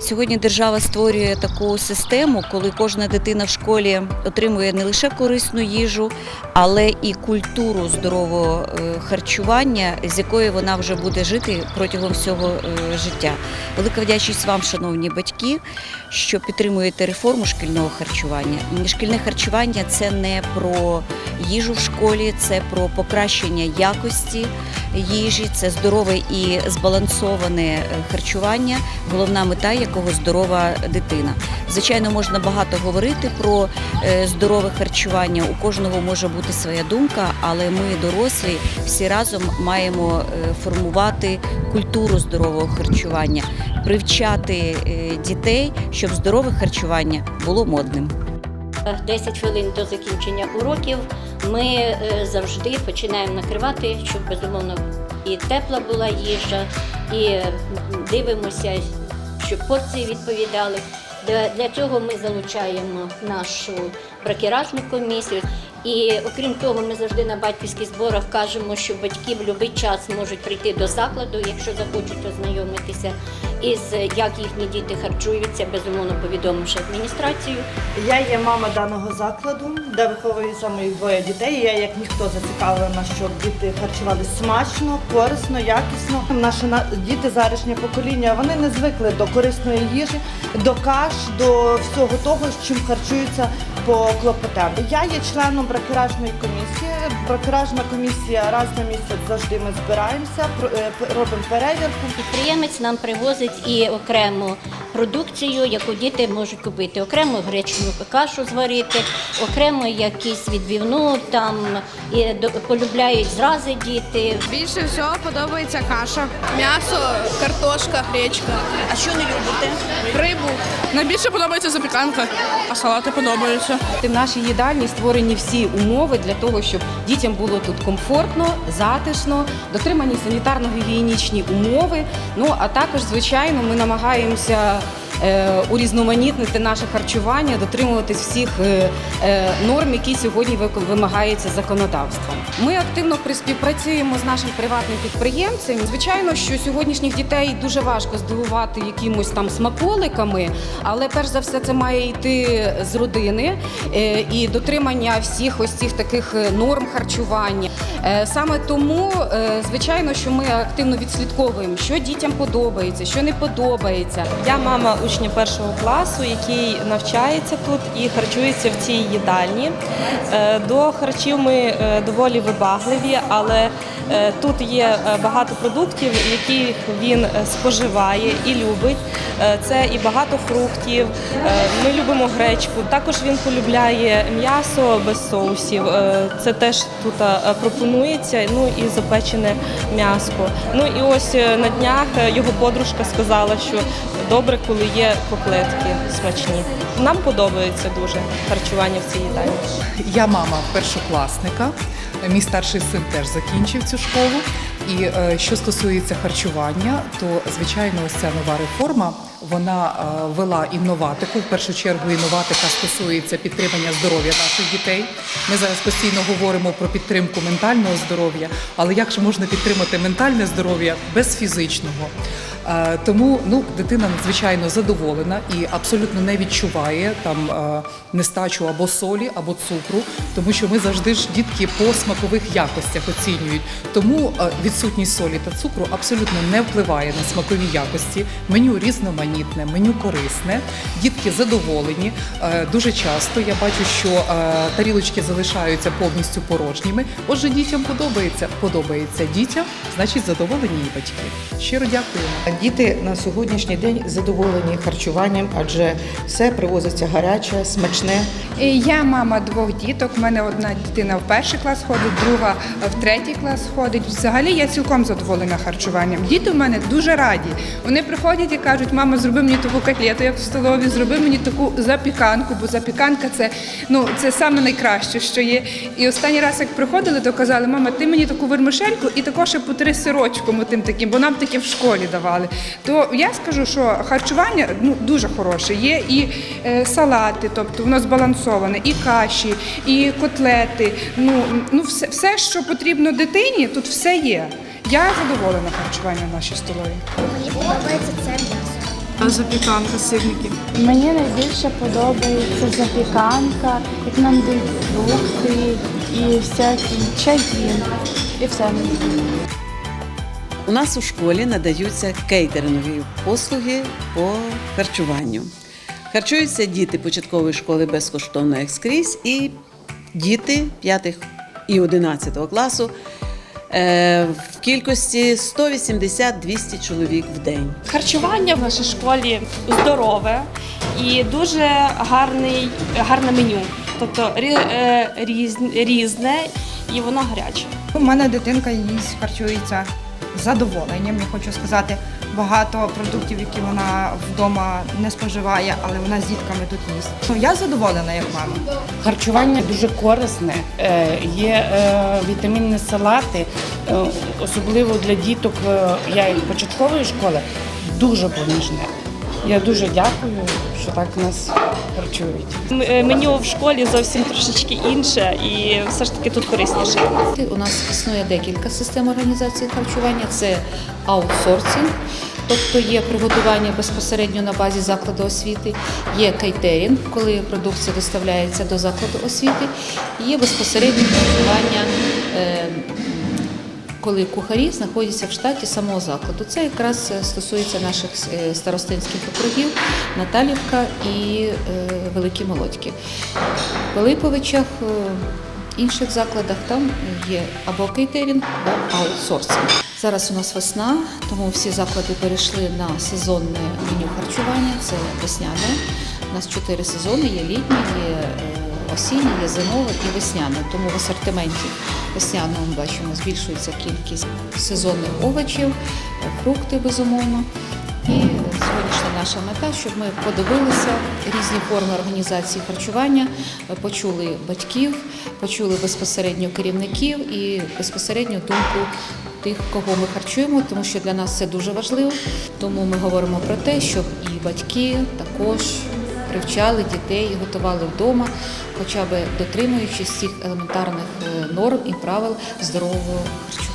Сьогодні держава створює таку систему, коли кожна дитина в школі отримує не лише корисну їжу, але і культуру здорового е, харчування, з якої вона вже буде жити протягом всього е, життя. Велика вдячність вам, шановні батьки, що підтримуєте реформу шкільного харчування. Шкільне харчування це не про їжу в школі, це про покращення якості їжі, це здорове і збалансоване е, харчування, головна мета якого здорова дитина. Звичайно, можна багато говорити про е, здорове харчування. У кожного може бути своя думка, але ми, дорослі, всі разом маємо е, формувати культуру здорового харчування, привчати дітей, щоб здорове харчування було модним. 10 хвилин до закінчення уроків ми е, завжди починаємо накривати, щоб безумовно і тепла була їжа, і дивимося, щоб порції відповідали. Для, цього ми залучаємо нашу бракеражну комісію. І окрім того, ми завжди на батьківських зборах кажемо, що батьки в будь-який час можуть прийти до закладу, якщо захочуть ознайомитися із як їхні діти харчуються, безумовно повідомивши адміністрацію. Я є мама даного закладу, де виховуються моїх двоє дітей. Я як ніхто зацікавлена, щоб діти харчувалися смачно, корисно, якісно. Наші діти зарішнє покоління вони не звикли до корисної їжі, до каш, до всього того, з чим харчуються по. Я є членом бракеражної комісії. Бракеражна комісія раз на місяць завжди ми збираємося, е, робимо перевірку. Підприємець нам привозить і окрему продукцію, яку діти можуть купити. Окремо гречну кашу зварити, окремо якісь відбивну, там і полюбляють зрази діти. Більше всього подобається каша, м'ясо, картошка, гречка. А що не любите? Рибу. Найбільше подобається запіканка, а салати подобаються. В нашій їдальні створені всі умови для того, щоб дітям було тут комфортно, затишно, дотримані санітарно-гігієнічні умови. Ну а також, звичайно, ми намагаємося урізноманітнити наше харчування, дотримуватись всіх е, е, норм, які сьогодні ви- вимагаються законодавством. Ми активно приспівпрацюємо з нашим приватним підприємцем. Звичайно, що сьогоднішніх дітей дуже важко здивувати якимось там смаколиками, але перш за все це має йти з родини е, і дотримання всіх ось цих таких е, норм харчування. Е, Саме тому, е, звичайно, що ми активно відслідковуємо, що дітям подобається, що не подобається. Я мама учня першого класу, який навчається тут і харчується в цій їдальні. Е, До харчів ми е, доволі вибагливі, але е, тут є багато продуктів, яких він споживає і любить. Це і багато фруктів. Ми любимо гречку. Також він полюбляє м'ясо без соусів. Це теж тут пропонується. Ну і запечене м'яско. Ну і ось на днях його подружка сказала, що добре, коли є коклетки смачні. Нам подобається дуже харчування в цій їдальні. Я мама першокласника. Мій старший син теж закінчив цю школу. І е, що стосується харчування, то звичайно, ось ця нова реформа вона е, вела інноватику. В першу чергу інноватика стосується підтримання здоров'я наших дітей. Ми зараз постійно говоримо про підтримку ментального здоров'я, але як же можна підтримати ментальне здоров'я без фізичного? Е, Тому ну, дитина надзвичайно задоволена і абсолютно не відчуває там е, нестачу або солі, або цукру, тому що ми завжди ж дітки по смакових якостях оцінюють. Тому відсутність солі та цукру абсолютно не впливає на смакові якості. Меню різноманітне, меню корисне. Дітки задоволені. Е, Дуже часто я бачу, що е, тарілочки залишаються повністю порожніми. Отже, дітям подобається. Подобається дітям, значить задоволені і батьки. Щиро дякуємо. Діти на сьогоднішній день задоволені харчуванням, адже все привозиться гаряче, смачне. Я мама двох діток. У мене одна дитина в перший клас ходить, друга в третій клас ходить. Взагалі я цілком задоволена харчуванням. Діти в мене дуже раді. Вони приходять і кажуть, мама, зроби мені таку котлету, як в столові, зроби мені таку запіканку, бо запіканка це ну це саме найкраще, що є. І останній раз, як приходили, то казали, мама, ти мені таку вермишельку і також ще по три сирочком тим таким, бо нам таке в школі давали. То я скажу, що харчування ну дуже хороше. Є і е, салати, тобто воно збалансоване, і каші, і котлети. Ну, ну все, все, що потрібно дитині, тут все є. Я задоволена харчуванням в нашій столові. Мені подобається це м'ясо. Запіканка, сирники. Мені найбільше подобається запіканка, як нам дають фрукти і всякі чаї. І все. У нас у школі надаються кейтерингові послуги по харчуванню. Харчуються діти початкової школи безкоштовно як скрізь, і діти 5 і 11 класу в кількості 180-200 чоловік в день. Харчування в нашій школі здорове і дуже гарний, гарне меню. Тобто рі- е, різне і воно гаряче. У мене дитинка їсть, харчується задоволенням. Я хочу сказати, багато продуктів, які вона вдома не споживає, але вона з дітками тут їсть. Ну, я задоволена як мама. Харчування дуже корисне, Е, є е, вітамінні салати, е, особливо для діток е, я як початкової школи, дуже поміжне. Я дуже дякую, що так нас харчують. М- Меню в школі зовсім трошечки інше і все ж таки тут корисніше. У нас існує декілька систем організації харчування. Це аутсорсинг, тобто є приготування безпосередньо на базі закладу освіти, є кейтерінг, коли продукція доставляється до закладу освіти, і є безпосереднє харчування. е, Коли кухарі знаходяться в штаті самого закладу, це якраз е, стосується наших е, старостинських округів Наталівка і Великі Молодьки. В Пилиповичах, інших закладах там є або кейтерінг, або аутсорсинг. Зараз у нас весна, тому всі заклади перейшли на сезонне меню харчування. Це весняне. У нас чотири сезони: є літнє, є е, є зимове і весняне. Тому в асортименті весняному ми бачимо збільшується кількість сезонних овочів, фрукти безумовно. І сьогоднішня наша мета, щоб ми подивилися різні форми організації харчування, почули батьків, почули безпосередньо керівників і безпосередньо думку тих, кого ми харчуємо, тому що для нас це дуже важливо. Тому ми говоримо про те, щоб і батьки також привчали дітей готували вдома, хоча б дотримуючись цих елементарних е, норм і правил здорового харчування.